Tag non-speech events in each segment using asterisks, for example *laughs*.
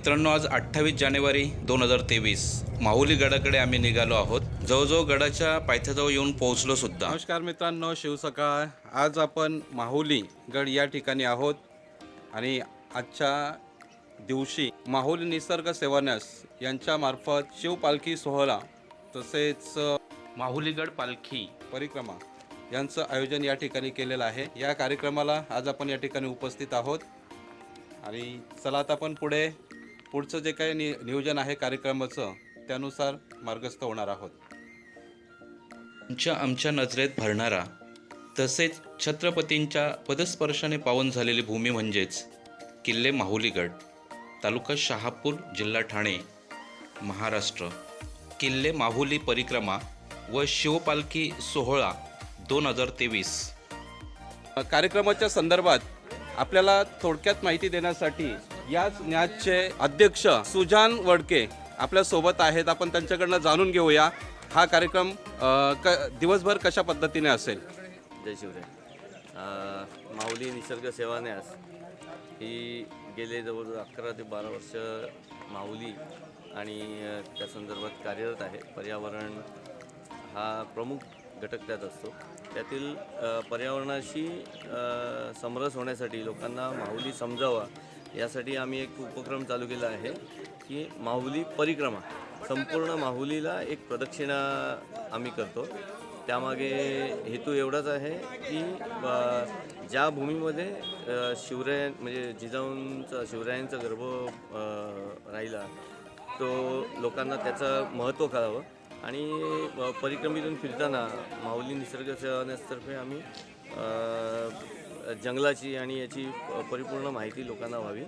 मित्रांनो आज अठ्ठावीस जानेवारी दोन हजार तेवीस. माहुली गडाकडे आम्ही निघालो आहोत. जवळजवळ गडाच्या पायथ्याजवळ येऊन पोहोचलो सुद्धा. नमस्कार मित्रांनो शिवसकाळ आज आपण माहुली गड या ठिकाणी आहोत. आणि आजच्या दिवशी माहुली निसर्ग सेवान्यास यांच्या मार्फत शिवपालखी सोहळा तसेच माहुलीगड पालखी. परिक्रमा यांचं आयोजन या ठिकाणी केलेलं आहे. या कार्यक्रमाला आज आपण या ठिकाणी उपस्थित आहोत. आणि चला आता आपण पुढे पुढचं जे काही नि नियोजन आहे कार्यक्रमाचं त्यानुसार मार्गस्थ होणार आहोत. आमच्या आमच्या नजरेत भरणारा तसेच छत्रपतींच्या पदस्पर्शाने पावन झालेली भूमी म्हणजेच किल्ले माहुलीगड तालुका शहापूर जिल्हा ठाणे महाराष्ट्र. किल्ले माहुली परिक्रमा व शिवपालखी सोहळा दोन हजार तेवीस. कार्यक्रमाच्या संदर्भात आपल्याला थोडक्यात माहिती देण्यासाठी याच न्याजचे अध्यक्ष सुजान वडके आपल्यासोबत आहेत. आपण त्यांच्याकडनं जाणून घेऊया. हा कार्यक्रम क दिवसभर कशा पद्धतीने असेल? जय शिवराय. माऊली निसर्ग सेवा न्यास ही गेले जवळजवळ अकरा ते बारा वर्ष माऊली आणि त्या संदर्भात कार्यरत आहे. पर्यावरण हा प्रमुख घटक त्यात असतो. त्यातील पर्यावरणाशी समरस होण्यासाठी लोकांना माऊली समजावा यासाठी आम्ही एक उपक्रम चालू केला आहे की माहुली परिक्रमा. संपूर्ण माहुलीला एक प्रदक्षिणा आम्ही करतो. त्यामागे हेतू एवढाच आहे की ज्या भूमीमध्ये शिवराय म्हणजे जिजाऊंचा शिवरायांचा गर्भ राहिला तो लोकांना त्याचं महत्त्व कळावं. आणि परिक्रमेतून फिरताना माऊली निसर्ग सेवानेतर्फे आम्ही जंगलाची आणि याची परिपूर्ण माहिती लोकांना व्हावी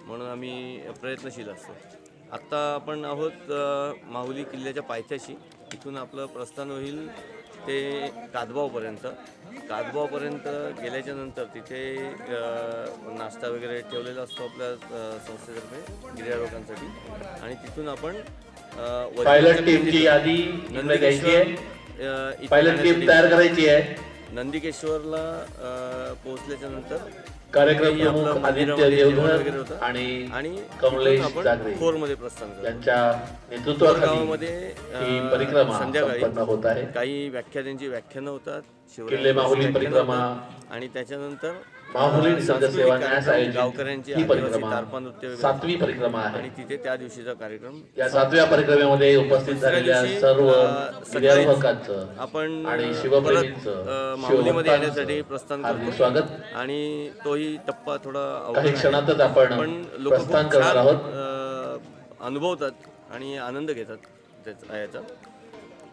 म्हणून आम्ही प्रयत्नशील असतो. आत्ता आपण आहोत माहुली किल्ल्याच्या पायथ्याशी. इथून आपलं प्रस्थान होईल ते कादबावपर्यंत. कादबावपर्यंत गेल्याच्यानंतर तिथे नाश्ता वगैरे ठेवलेला असतो आपल्या संस्थेतर्फे गिर्यारोगांसाठी आणि तिथून आपण पायलट टीमची यादी घ्यायची आहे. पायलट टीम तयार करायची आहे. नंदिकेश्वरला पोहोचल्याच्या नंतर कार्यक्रम प्रमुख आदित्य देवधर. आणि आणि कमलेश जागरे खोरमध्ये प्रस्थान करतो यांच्या गावामध्ये नेतृत्वाखाली ही परिक्रमा संध्याकाळी संपन्न होत आहे काही व्याख्यानांची व्याख्यानं होतात माहुली व्याख्यानं परिक्रमा. आणि त्याच्यानंतर माहुली सेवा न्यास आयोजित ही परिक्रमा सातवी परिक्रमा आहे. आणि तिथे त्या दिवशीचा कार्यक्रम. या सातव्या परिक्रमेमध्ये उपस्थित झालेल्या सर्व गिर्यारोहकांचं आपण आणि शिवप्रेमींचं माहुलीमध्ये येण्यासाठी प्रस्थान करतो. स्वागत. आणि तोही टप्पा थोडा काही. क्षणातच आपण पण लोक प्रस्थान करणार आहोत. अनुभवतात आणि आनंद घेतात त्याचा याचा.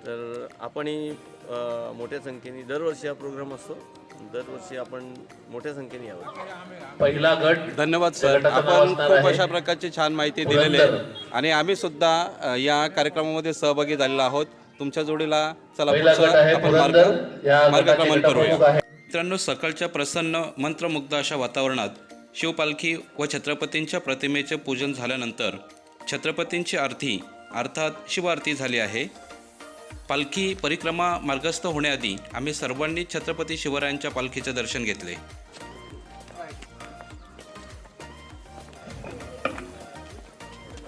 तर आपणही मोठ्या संख्येने दरवर्षी हा प्रोग्राम असतो. दरवर्षी आपण मोठ्या संख्येने यावं. पहिला गट धन्यवाद सर. आपण खूप. अशा प्रकारची छान माहिती दिलेली आहे. आणि आम्ही सुद्धा या कार्यक्रमामध्ये सहभागी झालेलो आहोत. तुमच्या जोडीला चला आपण मार्ग मार्गक्रमण करूया. मित्रांनो सकाळच्या प्रसन्न मंत्रमुग्ध अशा वातावरणात शिवपालखी व छत्रपतींच्या प्रतिमेचे पूजन झाल्यानंतर छत्रपतींची आरती अर्थात शिवारती झाली आहे. पालखी परिक्रमा मार्गस्थ होण्याआधी आम्ही सर्वांनी छत्रपती शिवरायांच्या पालखीचे दर्शन घेतले.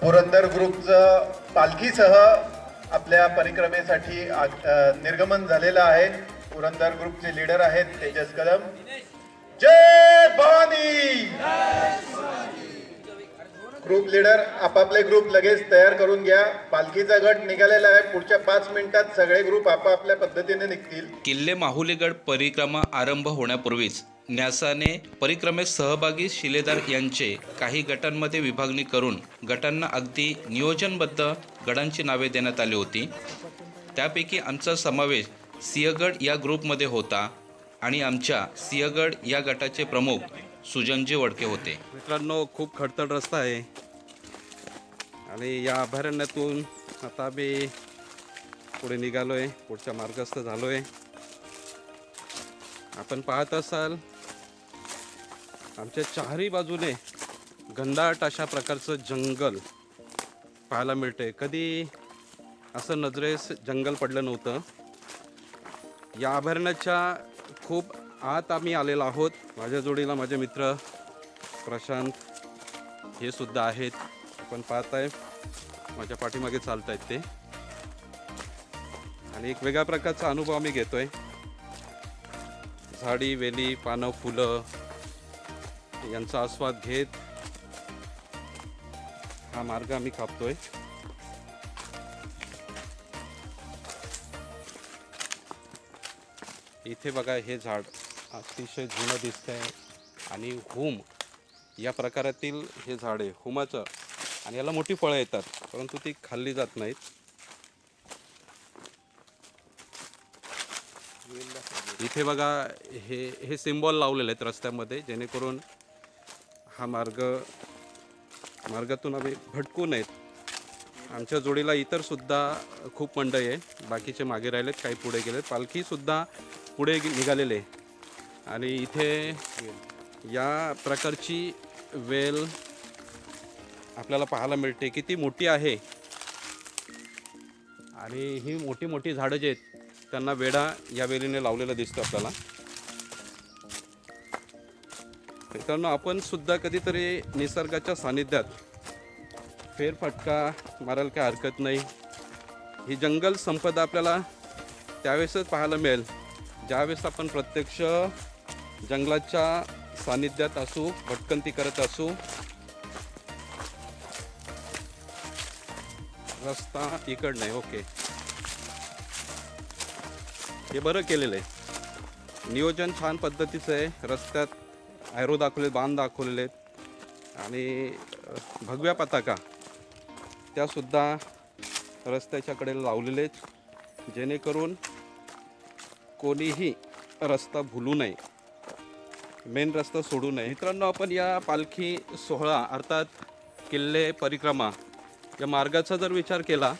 पुरंदर ग्रुपचं पालखीसह आपल्या परिक्रमेसाठी निर्गमन झालेलं आहे. पुरंदर ग्रुपचे लीडर आहेत तेजस कदम. जय भवानी! ग्रुप लीडर आपापले ग्रुप लगेच तयार करून घ्या. पालखीचा गट निघालेला आहे. पुढच्या पाच मिनिटात सगळे ग्रुप आपापल्या पद्धतीने निघतील. किल्ले माहुलीगड परिक्रमा आरंभ होण्यापूर्वीच न्यासाने परिक्रमेत सहभागी शिलेदार यांचे काही गटांमध्ये विभागणी करून गटांना अगदी नियोजनबद्ध गडांची नावे देण्यात आली होती. त्यापैकी आमचा समावेश सिंहगड या ग्रुपमध्ये होता आणि आमच्या सिंहगड या गटाचे प्रमुख सुजनजी वडके होते. मित्रांनो खूप खडतड रस्ता आहे. आणि या अभयारण्यातून आता मी पुढे निघालो आहे पुढच्या मार्गस्थ झालो आहे आपण पाहत असाल आमच्या चारही बाजूने घनदाट अशा प्रकारचं जंगल पाहायला मिळते कधी असं नजरेस जंगल पडलं नव्हतं. या अभयारण्याच्या खूप आत आम्ही आलेलो आहोत. माझ्या जोडीला माझे मित्र प्रशांत हे सुद्धा आहेत. आपण पाहताय माझ्या पाठीमागे चालत आहेत ते. आणि एक वेगळ्या प्रकारचा अनुभव आम्ही घेतोय. झाडी वेली पानं फुलं यांचा आस्वाद घेत हा मार्ग आम्ही कापतोय. इथे बघा हे झाड. अतिशय जुनं दिसतंय आणि हुम या प्रकारातील हे झाड आहे हुमाचं आणि याला मोठी फळं येतात परंतु ती खाल्ली जात नाहीत. इथे बघा हे हे सिम्बॉल लावलेले आहेत रस्त्यामध्ये जेणेकरून हा मार्ग मार्गातून आम्ही भटकू नयेत. आमच्या जोडीला इतर सुद्धा खूप मंडळी आहे बाकीचे मागे राहिलेत काही पुढे गेलेत. पालखीसुद्धा पुढे निघालेले आहे. आणि इथे या प्रकारची वेल आपल्याला पाहायला मिळते. किती मोठी आहे. आणि ही मोठी मोठी झाडं जे आहेत त्यांना वेढा या वेलीने लावलेला दिसतो आपल्याला. मित्रांनो आपण सुद्धा कधीतरी निसर्गाच्या सानिध्यात फेरफटका मारायला काय हरकत नाही. ही जंगल संपदा आपल्याला त्यावेळेसच पाहायला मिळेल. ज्यावेळेस आपण प्रत्यक्ष जंगलाच्या सानिध्यात असू भटकंती करत असू रस्ता इकड नाही ओके. हे बरं केलेलं आहे. नियोजन छान पद्धतीचं आहे. रस्त्यात ॲरो दाखवले बांध दाखवलेले आहेत आणि भगव्या पताका त्यासुद्धा रस्त्याच्याकडे लावलेलेच लावलेले आहेत जेणेकरून कोणीही रस्ता भुलू नये. मेन रस्ता सोडू नये. मित्रांनो आपण या पालखी सोहळा अर्थात किल्ले परिक्रमा या मार्गाचा जर विचार केला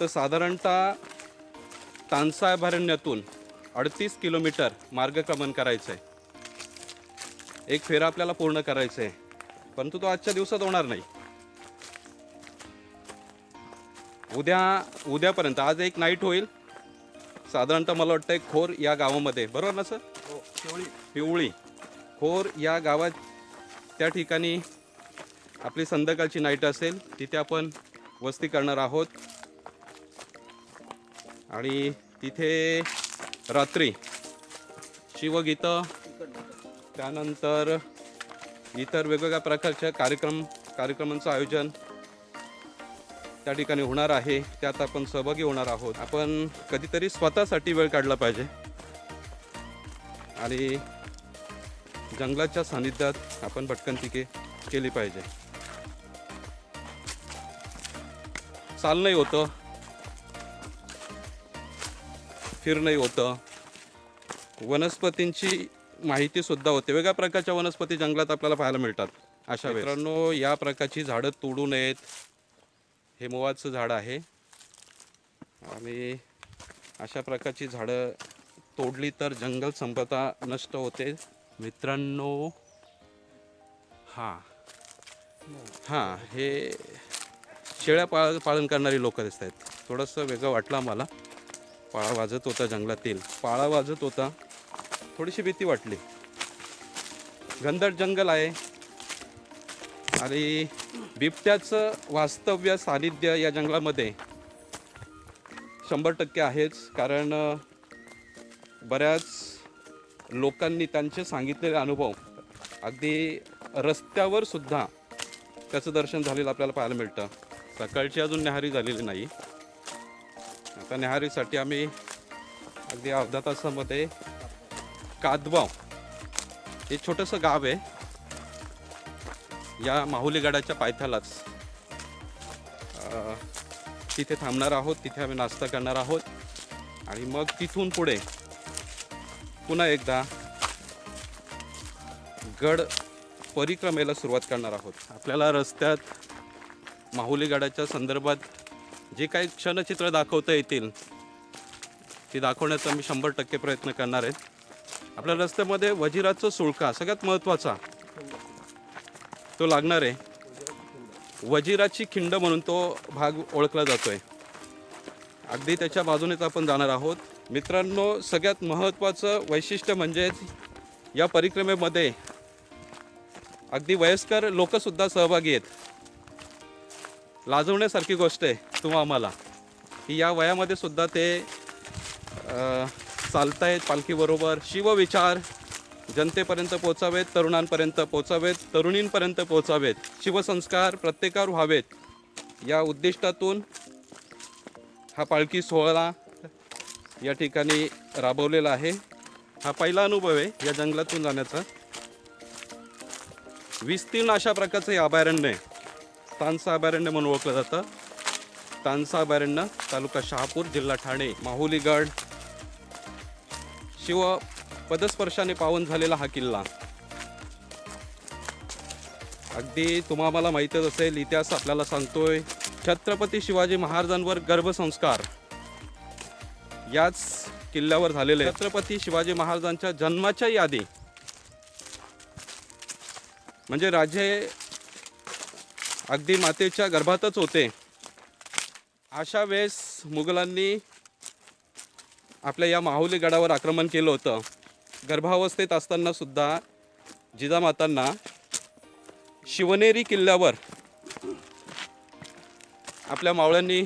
तर साधारणतः तानसा अभयारण्यातून अडतीस किलोमीटर मार्गक्रमण करायचं आहे एक फेरा आपल्याला पूर्ण करायचा आहे परंतु तो आजच्या दिवसात होणार नाही. उद्या उद्यापर्यंत. आज एक नाईट होईल. साधारणतः मला वाटतं खोर या गावामध्ये. बरोबर ना सर? पिवळी. खोर या गावात त्या ठिकाणी आपली संध्याकाळची नाईट असेल तिथे आपण वस्ती करणार आहोत. आणि तिथे रात्री शिवगीतं त्यानंतर इतर वेगवेगळ्या प्रकारच्या कार्यक्रम कार्यक्रमांचं आयोजन त्या ठिकाणी होणार आहे. त्यात आपण सहभागी होणार आहोत. आपण कधीतरी स्वतःसाठी वेळ काढला पाहिजे. आणि जंगलाच्या सानिध्यात आपण भटकन पिके केली पाहिजे. चालणंही होतं. फिरणंही होतं. वनस्पतींची माहितीसुद्धा होते. वेगळ्या प्रकारच्या वनस्पती जंगलात आपल्याला पाहायला मिळतात अशा मित्रांनो या प्रकारची झाडं तोडू नयेत. हे मोवाचं झाड आहे. आणि अशा प्रकारची झाडं तोडली तर जंगल संपदा नष्ट होते. मित्रांनो हां. हां हे शेळ्या पाळ पालन करणारी लोक दिसत आहेत. थोडंसं वेगळं वाटलं आम्हाला. पाळा वाजत होता जंगलातील. पाळा वाजत होता. थोडीशी भीती वाटली. घनदाट जंगल आहे. आणि बिबट्याचं वास्तव्य सानिध्य या जंगलामध्ये शंभर टक्के आहेच. कारण बऱ्याच लोकांनी त्यांचे सांगितलेले अनुभव अगदी रस्त्यावर सुद्धा त्याचं दर्शन झालेलं आपल्याला पाहायला मिळतं. सकाळची अजून न्याहारी झालेली नाही. आता न्याहारीसाठी आम्ही अगदी अर्धा तासामध्ये कादबाव हे छोटंसं गाव आहे. या माहुली गडाच्या पायथ्यालाच तिथे थांबणार आहोत तिथे आम्ही नाश्ता करणार आहोत. आणि मग तिथून पुढे पुन्हा एकदा गड परिक्रमेला सुरुवात करणार आहोत. आपल्याला रस्त्यात माहुली गडाच्या संदर्भात जे काही क्षणचित्र दाखवता येतील ती दाखवण्याचा मी शंभर टक्के प्रयत्न करणार आहे. आपल्या रस्त्यामध्ये वजिराचं सुळका सगळ्यात महत्त्वाचा तो लागणार आहे. वजिराची खिंड म्हणून तो भाग ओळखला जातोय. अगदी त्याच्या बाजूनेच आपण जाणार आहोत. मित्रांनो सगळ्यात महत्त्वाचं वैशिष्ट्य म्हणजेच या परिक्रमेमध्ये अगदी वयस्कर लोकसुद्धा सहभागी आहेत. लाजवण्यासारखी गोष्ट आहे तुम्हा आम्हाला की या वयामध्ये सुद्धा ते चालतायत पालखीबरोबर शिवविचार जनतेपर्यंत पोचावेत तरुणांपर्यंत पोचावेत तरुणींपर्यंत पोचावेत शिवसंस्कार प्रत्येकावर व्हावेत या उद्दिष्टातून हा पालखी सोहळा या ठिकाणी राबवलेला आहे. हा पहिला अनुभव आहे या जंगलातून जाण्याचा. विस्तीर्ण अशा प्रकारचं हे अभयारण्य आहे. तानसा अभयारण्य म्हणून ओळखलं जातं. तानसा अभयारण्य तालुका शहापूर जिल्हा ठाणे माहुलीगड शिव पदस्पर्शाने पावन झालेला हा किल्ला. अगदी तुम्हाला माहीतच असेल इतिहास आपल्याला सांगतोय. छत्रपती शिवाजी महाराजांवर गर्भसंस्कार. याच किल्ल्यावर झालेले आहे. छत्रपती शिवाजी महाराजांच्या जन्माच्या यादी. म्हणजे राजे अगदी मातेच्या गर्भातच होते. अशा वेळेस मुघलांनी आपल्या या माहुली गडावर आक्रमण केलं होतं. गर्भावस्थेत असताना सुद्धा जिजामातांना शिवनेरी किल्ल्यावर आपल्या मावळ्यांनी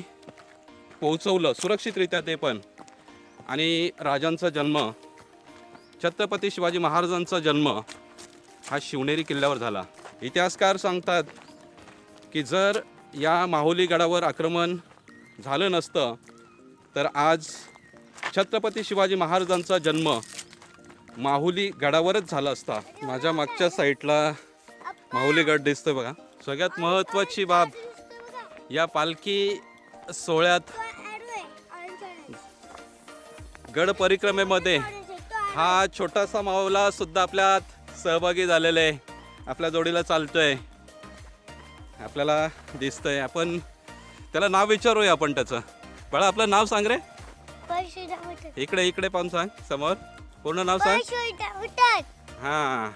पोहोचवलं सुरक्षितरित्या ते पण. आणि राजांचा जन्म छत्रपती शिवाजी महाराजांचा जन्म हा शिवनेरी किल्ल्यावर झाला. इतिहासकार सांगतात की जर या माहुली गडावर आक्रमण झालं नसतं तर आज छत्रपती शिवाजी महाराजांचा जन्म माहुली गडावरच झाला असता. माझ्या मागच्या साईडला माहुली गड दिसतोय बघा. सगळ्यात महत्त्वाची बाब या पालखी सोहळ्यात गड परिक्रमेमध्ये. हा छोटासा मावला सुद्धा आपल्यात सहभागी झालेला आहे. आपल्या जोडीला चालतोय. आपल्याला दिसतंय. आपण त्याला नाव विचारूया आपण त्याचं. बाळा आपलं नाव सांग रे. इकडे इकडे पाहून सांग. समोर. पूर्ण नाव सांग. हां.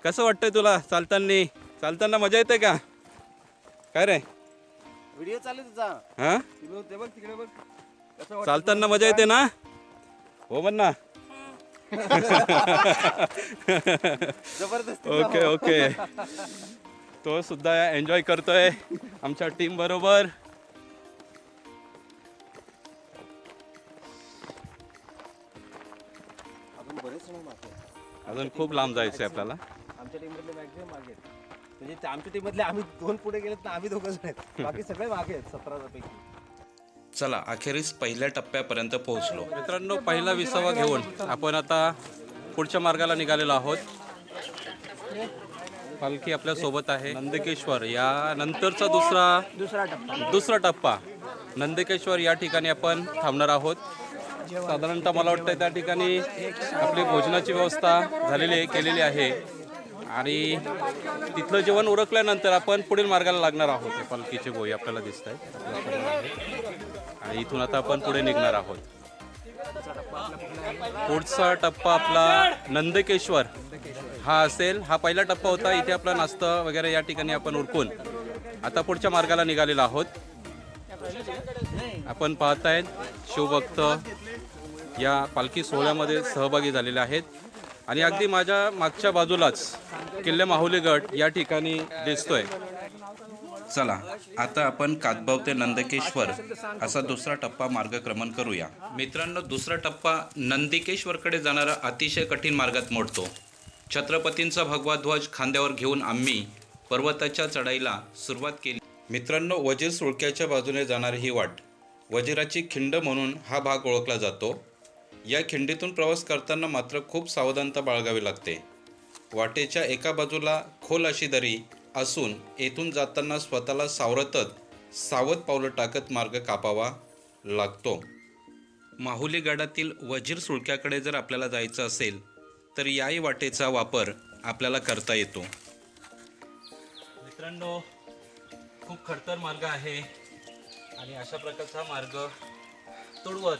कसं वाटतंय तुला चालताना? चालताना मजा येते का? काय रे? व्हिडिओ चालू तुझा. हां? ते बघ तिकडे बघ? चालताना मजा येते ना? हो म्हण ना जबरदस्त *laughs* ओके ओके. तो सुद्धा एन्जॉय करतोय आमच्या टीम बरोबर. अजून खूप लांब जायचंय आपल्याला. आमच्या टीम मधले मॅक्झिमम मागे आहेत. म्हणजे आमच्या टीम मधले आम्ही दोन पुढे गेलेत ना आम्ही दोघं जण आहेत. बाकी सगळे मागे आहेत सतरा पैकी. चला अखेरीस पहिल्या टप्प्यापर्यंत पोहोचलो. मित्रांनो पहिला विसावा घेऊन आपण आता पुढच्या मार्गाला निघालेलो आहोत. पालखी आपल्यासोबत आहे. नंदकेश्वर या नंतरचा दुसरा दुसरा टप्पा. दुसरा टप्पा. नंदकेश्वर या ठिकाणी आपण थांबणार आहोत. साधारणतः मला वाटतं त्या ठिकाणी आपली भोजनाची व्यवस्था झालेली आहे केलेली आहे. आणि तिथलं जेवण उरकल्यानंतर आपण पुढील मार्गाला लागणार आहोत. हे पालखीची बोई आपल्याला दिसत आहे आणि इथून आता आपण पुढे निघणार आहोत. पुढचा टप्पा आपला नंदकेश्वर. हा असेल. हा पहिला टप्पा होता. इथे आपला नाश्ता वगैरे या ठिकाणी आपण उरकून आता पुढच्या मार्गाला निघालेलो आहोत. आपण पाहतायत शिवभक्त या पालखी सोहळ्यामध्ये सहभागी झालेले आहेत. आणि अगदी माझ्या मागच्या बाजूलाच किल्ले माहुली गट या ठिकाणी दिसतोय. चला आता आपण कातबाव ते नंदकेश्वर असा दुसरा टप्पा मार्गक्रमण करूया. मित्रांनो दुसरा टप्पा नंदिकेश्वरकडे जाणारा अतिशय कठीण मार्गात मोडतो. छत्रपतींचा भगवा ध्वज खांद्यावर घेऊन आम्ही पर्वताच्या चढाईला सुरुवात केली. मित्रांनो वजीर सुळक्याच्या बाजूने जाणारी ही वाट वजिराची खिंड म्हणून हा भाग ओळखला जातो. या खिंडीतून प्रवास करताना मात्र खूप सावधानता बाळगावी लागते. वाटेच्या एका बाजूला खोल अशी दरी असून येथून जाताना स्वतःला सावरतच सावध पावलं टाकत मार्ग कापावा लागतो. माहुली गडातील वजीर सुळक्याकडे जर आपल्याला जायचं असेल तर याही वाटेचा वापर आपल्याला करता येतो. मित्रांनो खूप खडतर मार्ग आहे आणि अशा प्रकारचा मार्ग तुडवत.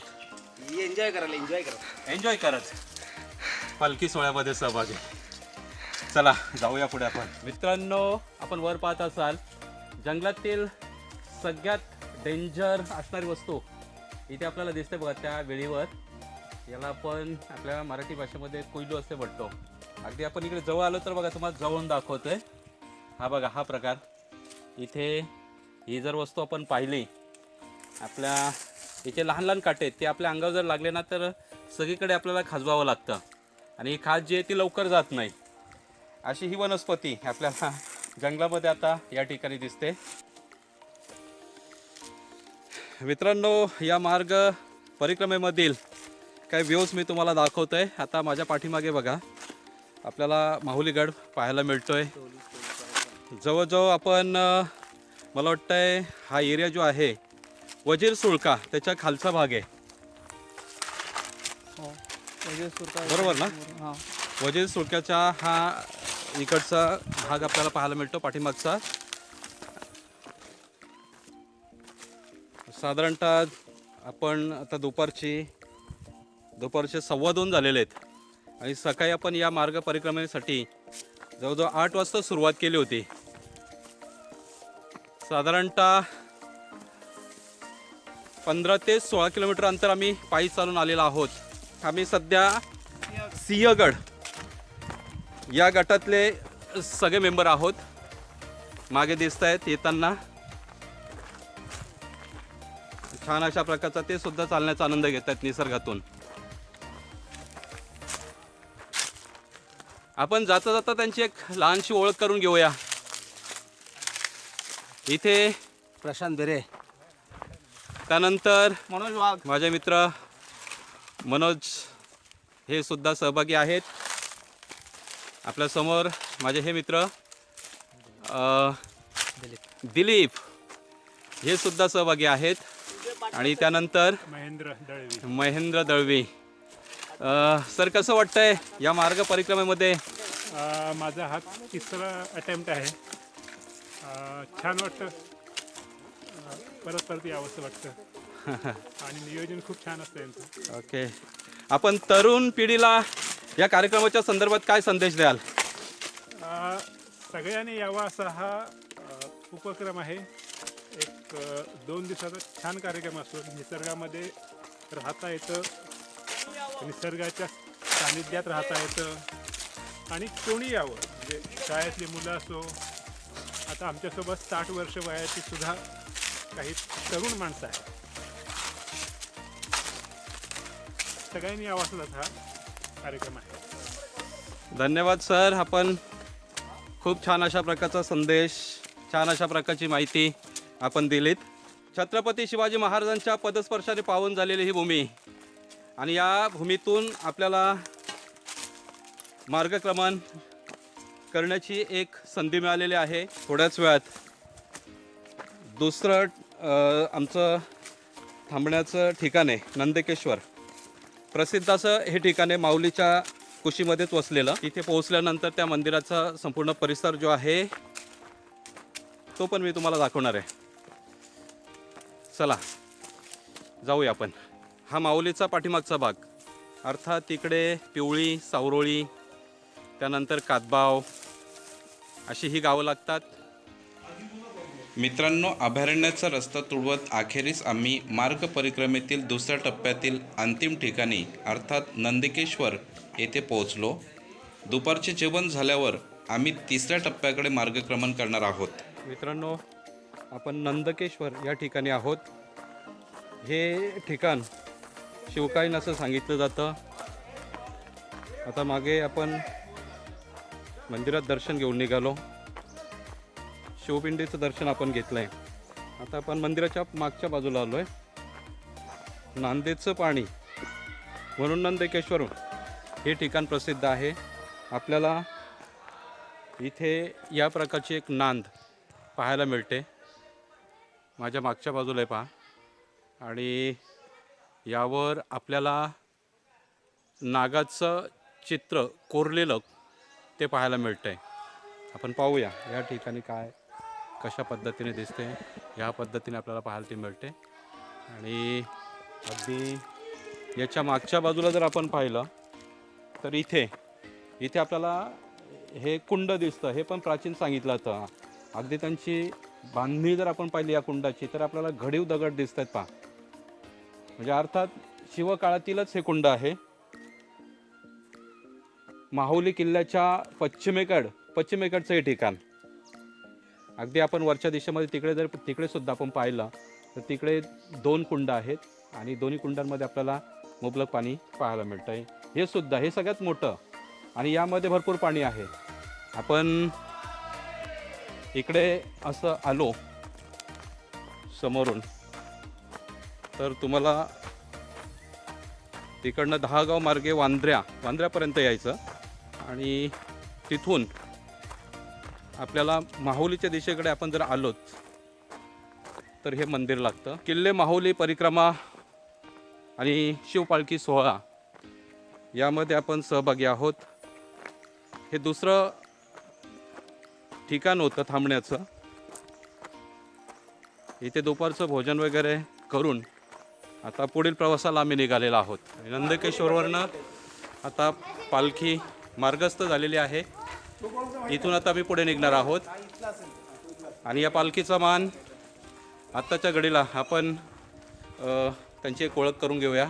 एन्जॉय करायला एन्जॉय करा एन्जॉय करत. पालखी सोहळ्यामध्ये सहभागी. चला जाऊया पुढे आपण. मित्रांनो आपण वर पाहत असाल जंगलातील सगळ्यात डेंजर असणारी वस्तू इथे आपल्याला दिसते बघा त्या वेळीवर. याला आपण आपल्या मराठी भाषेमध्ये कोयलू असे म्हणतो. अगदी आपण इकडे जवळ आलो तर बघा तुम्हाला जवळून दाखवतोय. हा बघा हा प्रकार. इथे ही जर वस्तू आपण पाहिली आपल्या इथे लहान लहान काटे आहेत ते आपल्या अंगावर जर लागले ना तर सगळीकडे आपल्याला खाजवावं लागतं. आणि ही खाज जी आहे ती लवकर जात नाही. अशी ही वनस्पती आपल्याला जंगलामध्ये आता या ठिकाणी दिसते. मित्रांनो या मार्ग परिक्रमेमधील काही व्ह्यूज मी तुम्हाला दाखवतोय. आता माझ्या पाठीमागे बघा आपल्याला माहुलीगड पाहायला मिळतोय. जवळजवळ आपण मला वाटतंय हा एरिया जो आहे वजीर सुळका त्याच्या खालचा भाग आहे. बरोबर ना? वजीर सुळक्याचा हा इकडचा भाग आपल्याला पाहायला मिळतो पाठीमागचा. साधारणतः आपण आता दुपारची दुपारचे सव्वा दोन झालेले आहेत. आणि सकाळी आपण या मार्ग परिक्रमेसाठी जवळजवळ आठ वाजता सुरुवात केली होती. साधारणतः पंधरा ते सोळा किलोमीटर अंतर आम्ही पायी चालून आलेलो आहोत. आम्ही सध्या सिंहगड या गटातले सगळे मेंबर आहोत. मागे दिसत आहेत येताना. छान अशा प्रकारचा ते सुद्धा चालण्याचा आनंद घेत आहेत निसर्गातून. आपण जाता जाता त्यांची एक लहानशी ओळख करून घेऊया. इथे प्रशांत बेरे त्यानंतर मनोज वाघ. माझे मित्र मनोज हे सुद्धा सहभागी आहेत. आपल्यासमोर माझे हे मित्र दिलीप. हे सुद्धा सहभागी आहेत. आणि त्यानंतर महेंद्र दळवी. महेंद्र दळवी. सर कसं वाटतंय या मार्ग परिक्रमेमध्ये? माझा हा तिसरा अटेम्प्ट आहे. छान वाटतं. परत परत यावंसं वाटतं. *laughs* आणि नियोजन खूप छान असतं यांचं. ओके. आपण तरुण पिढीला या कार्यक्रमाच्या संदर्भात काय संदेश द्याल? अ, सगळ्यांनी यावा असा हा अ, उपक्रम आहे. एक अ, दोन दिवसाचा छान कार्यक्रम असतो. निसर्गामध्ये राहता येतं. निसर्गाच्या सानिध्यात राहता येतं. आणि कोणी यावं? म्हणजे शाळेतली मुलं असो आता आमच्यासोबत साठ वर्ष वयाची सुद्धा काही तरुण माणसं आहेत. सगळ्यांनी यावा असाच हा. कार्यक्रम आहे. धन्यवाद सर. आपण खूप छान अशा प्रकारचा संदेश छान अशा प्रकारची माहिती आपण दिलीत. छत्रपती शिवाजी महाराजांच्या पदस्पर्शाने पावन झालेली ही भूमी आणि या भूमीतून आपल्याला मार्गक्रमण करण्याची एक संधी मिळालेली आहे. थोड्याच वेळात दुसरं आमचं थांबण्याचं ठिकाण आहे नंदकेश्वर. प्रसिद्ध असं हे ठिकाण आहे माऊलीच्या कुशीमध्येच वसलेलं. इथे पोहोचल्यानंतर त्या मंदिराचा संपूर्ण परिसर जो आहे तो पण मी तुम्हाला दाखवणार आहे. चला जाऊया आपण. हा माऊलीचा पाठीमागचा भाग. अर्थात तिकडे पिवळी सावरोळी त्यानंतर कातबाव अशी ही गावं लागतात. मित्रांनो अभयारण्याचा रस्ता तुडवत अखेरीस आम्ही मार्ग परिक्रमेतील दुसऱ्या टप्प्यातील अंतिम ठिकाणी अर्थात नंदिकेश्वर येथे पोहोचलो. दुपारचे जेवण झाल्यावर आम्ही तिसऱ्या टप्प्याकडे मार्गक्रमण करणार आहोत. मित्रांनो आपण नंदकेश्वर या ठिकाणी आहोत. हे ठिकाण शिवकालीन असं सांगितलं जातं. आता मागे आपण मंदिरात दर्शन घेऊन निघालो. शिवपिंडीचं दर्शन आपण घेतलं आहे आता आपण मंदिराच्या मागच्या बाजूला आलो आहे नांदेडचं पाणी म्हणून नंदकेश्वर हे ठिकाण प्रसिद्ध आहे. आपल्याला इथे या प्रकारची एक नांद पाहायला मिळते. माझ्या मागच्या बाजूला आहे पहा. आणि यावर आपल्याला नागाचं चित्र कोरलेलं ते पाहायला मिळतं आहे आपण पाहूया या ठिकाणी काय कशा पद्धतीने दिसते ह्या पद्धतीने आपल्याला पाहायला ती मिळते आणि अगदी याच्या मागच्या बाजूला जर आपण पाहिलं तर इथे इथे आपल्याला हे कुंड दिसतं हे पण प्राचीन सांगितलं होतं अगदी त्यांची बांधणी जर आपण पाहिली या कुंडाची तर आपल्याला घडीव दगड दिसत आहेत पहा. म्हणजे अर्थात शिवकाळातीलच हे कुंड आहे. माहुली किल्ल्याच्या पश्चिमेकड पश्चिमेकडचं हे ठिकाण. अगदी आपण वरच्या दिशेमध्ये तिकडे जर तिकडे सुद्धा आपण पाहिलं तर तिकडे दोन कुंड आहेत आणि दोन्ही कुंडांमध्ये आपल्याला मुबलक पाणी पाहायला मिळतं आहे हे सुद्धा हे सगळ्यात मोठं आणि यामध्ये भरपूर पाणी आहे. आपण इकडे असं आलो समोरून तर तुम्हाला तिकडनं दहागाव मार्गे वांद्र्या वांद्र्यापर्यंत यायचं आणि तिथून आपल्याला माहुलीच्या दिशेकडे आपण जर आलोच तर हे मंदिर लागतं. किल्ले माहुली परिक्रमा आणि शिवपालखी सोहळा यामध्ये आपण सहभागी आहोत. हे दुसरं ठिकाण होतं थांबण्याचं. इथे दुपारचं भोजन वगैरे करून आता पुढील प्रवासाला आम्ही निघालेलो आहोत. नंदकेश्वरवरनं आता पालखी मार्गस्थ झालेली आहे. इथून आता आम्ही पुढे निघणार आहोत. आणि या पालखीचा मान आत्ताच्या घडीला आपण त्यांची एक ओळख करून घेऊया.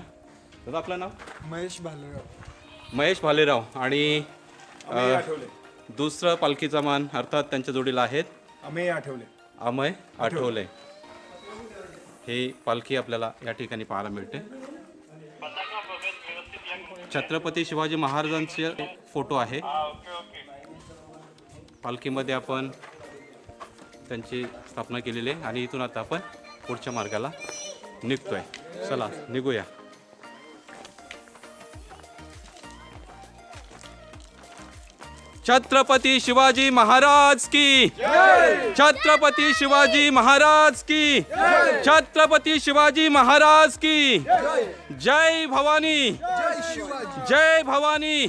दादा आपलं नाव? महेश भालेराव. महेश भालेराव आणि दुसरं पालखीचा मान अर्थात त्यांच्या जोडीला आहेत. अमेय आठवले. अमय आठवले. ही पालखी आपल्याला या ठिकाणी पाहायला मिळते. छत्रपती शिवाजी महाराजांचे फोटो आहे. पालखीमध्ये आपण त्यांची स्थापना केलेली आहे आणि इथून आता आपण पुढच्या मार्गाला निघतोय. चला निघूया. छत्रपती शिवाजी महाराज की. छत्रपती शिवाजी महाराज की. छत्रपती शिवाजी महाराज की. जय भवानी. जय भवानी.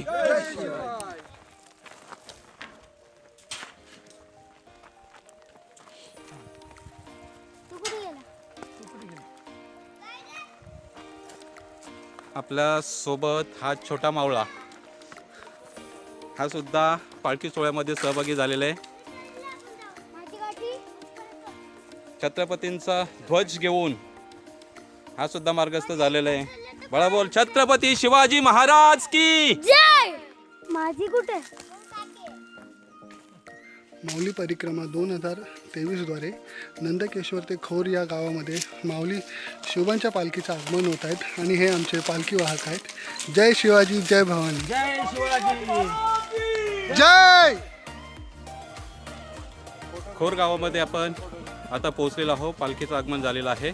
आपल्यासोबत हा छोटा मावळा. हा सुद्धा पालखी सोहळ्यामध्ये सहभागी झालेला आहे. छत्रपतींचा ध्वज घेऊन हा सुद्धा मार्गस्थ झालेला आहे. बळा बोल छत्रपती शिवाजी महाराज की जय! माझी कुठे? माऊली परिक्रमा दोन हजार तेवीसद्वारे नंदकेश्वर ते खोर या गावामध्ये माऊली शिवबांच्या पालखीचं आगमन होत आहेत आणि हे आमचे पालखी वाहक आहेत. जय शिवाजी जय भवानी. जय शिवाजी. जय! खोर गावामध्ये आपण आता पोहोचलेलो आहोत. पालखीचं आगमन झालेलं आहे.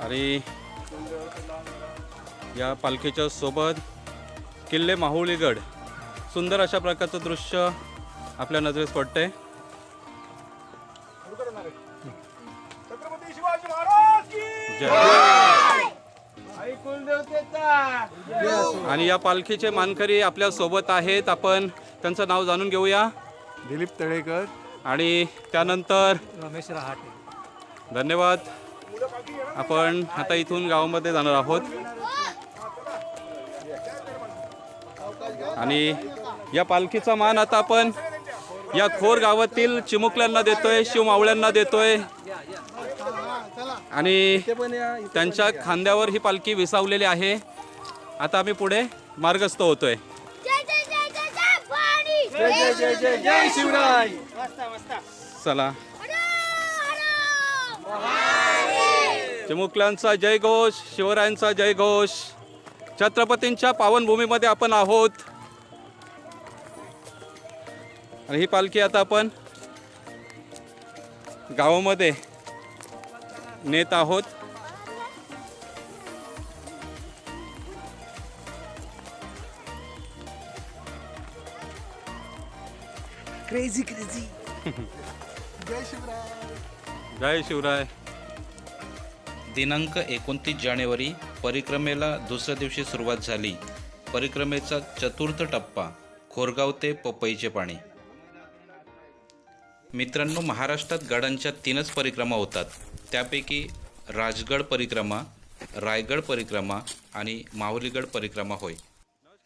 आणि या पालखीच्या सोबत किल्ले माहुलीगड. सुंदर अशा प्रकारचं दृश्य आपल्या नजरेस पडतंय. जय. आणि या पालखीचे मानकरी आपल्यासोबत आहेत. आपण त्यांचं नाव जाणून घेऊया. दिलीप तळेकर. आणि त्यानंतर रमेश रहाटे. धन्यवाद. आपण आता इथून गावामध्ये जाणार आहोत. आणि या पालखीचा मान आता आपण या खोर गावातील चिमुकल्यांना देतोय शिवमावळ्यांना देतोय. आणि त्यांच्या खांद्यावर ही पालखी विसावलेली आहे. आता आम्ही पुढे मार्गस्थ होतोय. जय जय जय जय जय भवानी जय जय जय जय शिवराय! चला. हर! चिमुकल्यांचा जयघोष शिवरायांचा जयघोष छत्रपतींच्या पावनभूमीमध्ये आपण आहोत. आणि ही पालखी आता आपण गावामध्ये नेत आहोत. क्रेझी क्रेझी *laughs* जय शिवराय. जय शिवराय. दिनांक एकोणतीस जानेवारी परिक्रमेला दुसऱ्या दिवशी सुरुवात झाली. परिक्रमेचा चतुर्थ टप्पा खोरगाव ते पपईचे पाणी. मित्रांनो महाराष्ट्रात गडांच्या तीनच परिक्रमा होतात. त्यापैकी राजगड परिक्रमा रायगड परिक्रमा आणि माहुलीगड परिक्रमा होय.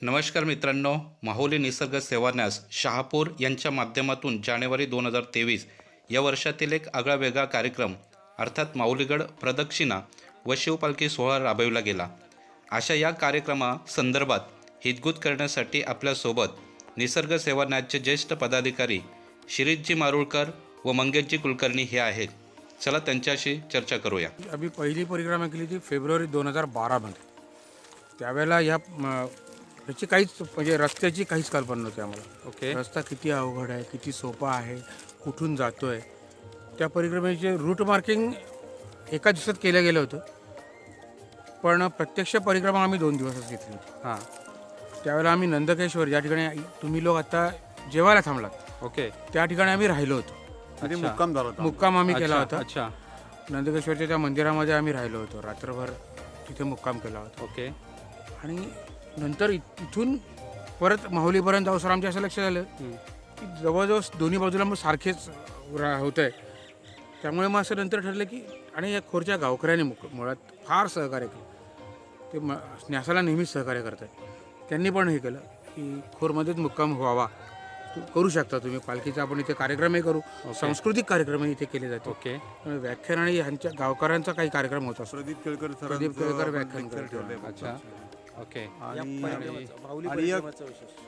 नमस्कार मित्रांनो माहुली निसर्ग सेवान्यास शहापूर यांच्या माध्यमातून जानेवारी दोन हजार तेवीस या वर्षातील एक आगळा वेगळा कार्यक्रम अर्थात माऊलीगड प्रदक्षिणा व शिवपालखी सोहळा राबविला गेला. अशा या कार्यक्रमासंदर्भात हितगुत करण्यासाठी आपल्यासोबत निसर्ग सेवान्यासचे ज्येष्ठ पदाधिकारी शिरीषजी मारुळकर व मंगेशजी कुलकर्णी हे आहेत. चला त्यांच्याशी चर्चा करूया. आम्ही पहिली परिक्रमा केली ती फेब्रुवारी दोन हजार बारामध्ये. त्यावेळेला ह्या म, ह्याची काहीच म्हणजे रस्त्याची काहीच कल्पना नव्हती आम्हाला. ओके. रस्ता किती अवघड आहे किती सोपा आहे कुठून जातोय. त्या परिक्रमेचे रूट मार्किंग एका दिवसात केलं गेलं होतं. पण प्रत्यक्ष परिक्रमा आम्ही दोन दिवसच घेतली होती. हां. त्यावेळेला आम्ही नंदकेश्वर ज्या ठिकाणी तुम्ही लोक आता जेवायला थांबलात. ओके. त्या ठिकाणी आम्ही राहिलो होतो. अच्छा. मुक्काम झाला होता. मुक्काम आम्ही केला अच्छा होता. अच्छा. नंदकेश्वरच्या त्या मंदिरामध्ये आम्ही राहिलो होतो. रात्रभर तिथे मुक्काम केला होता. ओके. आणि नंतर इत- इथून परत माहुलीपर्यंत जाऊ सर आमच्या असं लक्ष झालं की जवळजवळ दोन्ही बाजूला मग सारखेच होत आहे त्यामुळे मग असं नंतर ठरलं की आणि या खोरच्या गावकऱ्यांनी मुक मुळात फार सहकार्य केलं. ते म न्यासाला नेहमीच सहकार्य करतात त्यांनी पण हे केलं की खोरमध्येच मुक्काम व्हावा. करू शकता तुम्ही. पालखीचा आपण इथे कार्यक्रमही करू. सांस्कृतिक कार्यक्रमही इथे केले जाते. ओके. व्याख्यान आणि ह्यांच्या गावकऱ्यांचा काही कार्यक्रम होत प्रदीप केळकर प्रदीप केळकर व्याख्यान. अच्छा. ओके. आणि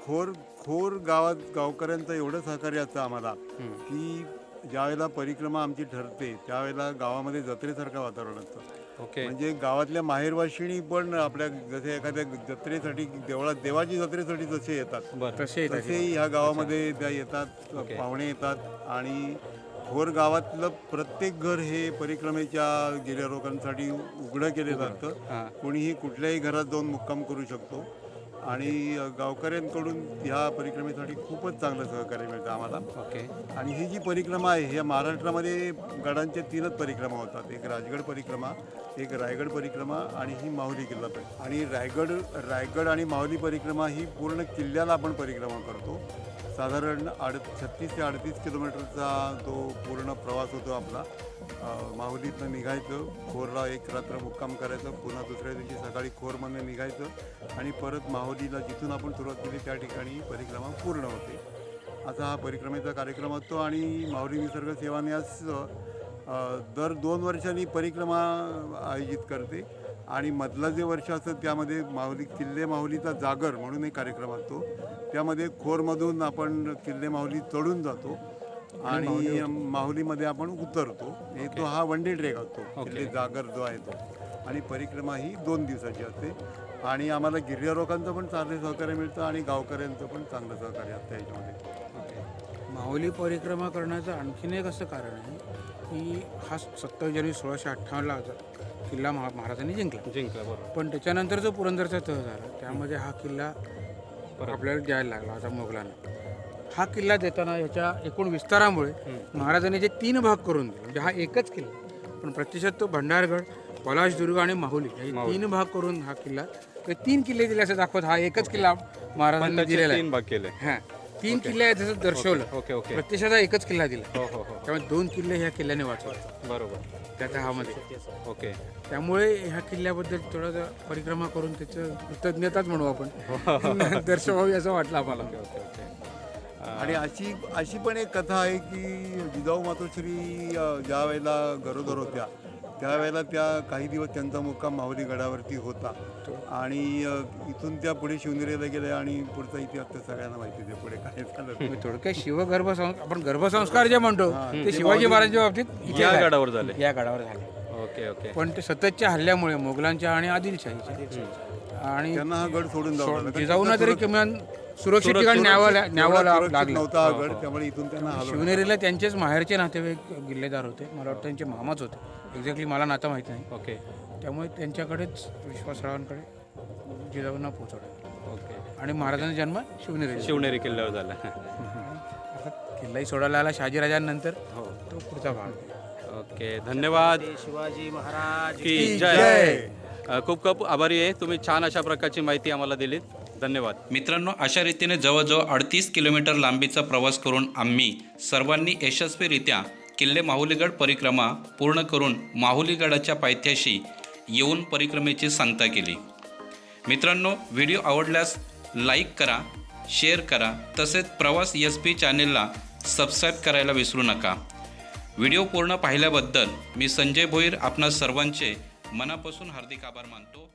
खोर खोर गावात गावकऱ्यांचं एवढं सहकार्य असतं आम्हाला की ज्यावेळेला परिक्रमा आमची ठरते त्यावेळेला गावामध्ये जत्रेसारखं वातावरण असतं. ओके. म्हणजे गावातल्या माहेरवाशिणी पण आपल्या जसे एखाद्या जत्रेसाठी देवळात देवाची जत्रेसाठी जसे येतात. बरं. तसे येतात. ह्या गावामध्ये त्या येतात ओके. पाहुणे येतात आणि खोर गावातलं प्रत्येक घर हे परिक्रमेच्या गिर्यारोगांसाठी उघडं केलं जातं. हां. कोणीही कुठल्याही घरात जाऊन मुक्काम करू शकतो. आणि गावकऱ्यांकडून ह्या परिक्रमेसाठी खूपच चांगलं सहकार्य मिळतं आम्हाला. ओके. आणि ही जी परिक्रमा आहे ह्या महाराष्ट्रामध्ये गडांच्या तीनच परिक्रमा होतात. एक राजगड परिक्रमा एक रायगड परिक्रमा आणि ही माहुली किल्ला परिक्रमा आणि रायगड रायगड आणि माहुली परिक्रमा ही पूर्ण किल्ल्याला आपण परिक्रमा करतो. साधारण आड छत्तीस ते अडतीस किलोमीटरचा तो पूर्ण प्रवास होतो आपला माहुलीतनं निघायचं खोरला एक रात्र मुक्काम करायचं पुन्हा दुसऱ्या दिवशी सकाळी खोरमधनं निघायचं आणि परत माहुलीला जिथून आपण सुरुवात केली त्या ठिकाणी परिक्रमा पूर्ण होते. असा हा परिक्रमेचा कार्यक्रम असतो आणि माहुली निसर्ग सेवा न्यास दर दोन वर्षांनी परिक्रमा आयोजित करते आणि मधलं जे वर्ष असतं त्यामध्ये माहुली किल्ले माहुलीचा जागर म्हणून एक कार्यक्रम असतो. त्यामध्ये खोरमधून आपण किल्ले माहुली चढून जातो. आणि माहुलीमध्ये आपण उतरतो. हे तो हा वन डे ट्रेक असतो. किल्ले जागर जो आहे तो. आणि परिक्रमा ही दोन दिवसाची असते. आणि आम्हाला गिर्यारोगांचं पण चांगलं सहकार्य मिळतं आणि गावकऱ्यांचं पण चांगलं सहकार्य असतं याच्यामध्ये. माऊली परिक्रमा करण्याचं आणखीन एक असं कारण आहे की हा सत्तावीस जानेवारी सोळाशे अठ्ठावन्नला किल्ला महा महाराजांनी जिंकला. जिंकलं बरोबर. पण त्याच्यानंतर जो पुरंदरचा तह झाला त्यामध्ये हा किल्ला आपल्याला द्यायला लागला होता मोगलांना. हा किल्ला देताना याच्या एकूण विस्तारामुळे महाराजांनी जे तीन भाग करून दिले म्हणजे हा एकच किल्ला पण प्रत्यक्षात तो भंडारगड पलाशदुर्ग आणि माहुली हे तीन भाग करून हा किल्ला ते तीन किल्ले दिले असं दाखवत हा एकच किल्ला महाराजांनी दिलेला आहे. तीन भाग केले. हा तीन किल्ले आहेत जसं दर्शवलं. Okay okay. प्रत्यक्षात हा एकच किल्ला दिला. हो हो हो. त्यामुळे दोन किल्ले ह्या किल्ल्याने वाचवले. बरोबर. त्या तहामध्ये ओके. त्यामुळे ह्या किल्ल्याबद्दल थोडं परिक्रमा करून त्याचं कृतज्ञताच म्हणू आपण. *laughs* दर्शवावी असं वाटलं आम्हाला. Okay okay. आणि अशी अशी पण एक कथा आहे की जिजाऊ मातोश्री ज्या वेळेला गरोदर होत्या त्यावेळेला त्या काही दिवस त्यांचा मुक्काम माहुली गडावरती होता. आणि इथून त्या पुढे शिवनेरीला गेल्या आणि पुढचा इतिहास तर सगळ्यांना माहिती आहे पुढे काय झालं. थोडक्यात शिवगर्भसंस्कार आपण गर्भसंस्कार जे म्हणतो ते शिवाजी महाराजांच्या बाबतीत या झाले. गडावर झाले. या गडावर झाले. Okay okay. पण ते सततच्या हल्ल्यामुळे मोगलांच्या आणि आदिलशाहीच्या. आणि त्यांना हा गड सोडून जावं लागलं. जिजाऊंना तरी किमान सुरक्षित ठिकाणी न्यावं ला- न्यावं एवढा ला- सुरक्षित लागलं. नव्हता हा गड त्यामुळे इथून त्यांना हलवलं. शिवनेरीला त्यांचेच माहेरचे नातेवाईक गिल्लेदार होते. मला वाटतं त्यांचे मामाच होते. एक्झॅक्टली मला नातं माहीत नाही. ओके. त्यामुळे त्यांच्याकडेच विश्वासरावांकडे जिजाऊंना पोहोचवलं. ओके. आणि महाराजांचा जन्म शिवनेरी शिवनेरी किल्ल्यावर झाला. अर्थात किल्लाही सोडायला आला शहाजीराजांनंतर. हो. तो पुढचा भाग. ओके. धन्यवाद. शिवाजी महाराज. की जय. अ, खूप खूप आभारी आहे. तुम्ही छान अशा प्रकारची माहिती आम्हाला दिलीत. धन्यवाद. मित्रांनो अशा रीतीने जवळजवळ अडतीस किलोमीटर लांबीचा प्रवास करून आम्ही सर्वांनी यशस्वीरित्या किल्ले माहुलीगड परिक्रमा पूर्ण करून माहुलीगडाच्या पायथ्याशी येऊन परिक्रमेची सांगता केली. मित्रांनो व्हिडिओ आवडल्यास लाईक करा शेअर करा तसेच प्रवास एस पी चॅनेलला सबस्क्राईब करायला विसरू नका. व्हिडिओ पूर्ण पाहिल्याबद्दल मी संजय भोईर आपणा सर्वांचे मनापासून हार्दिक आभार मानतो.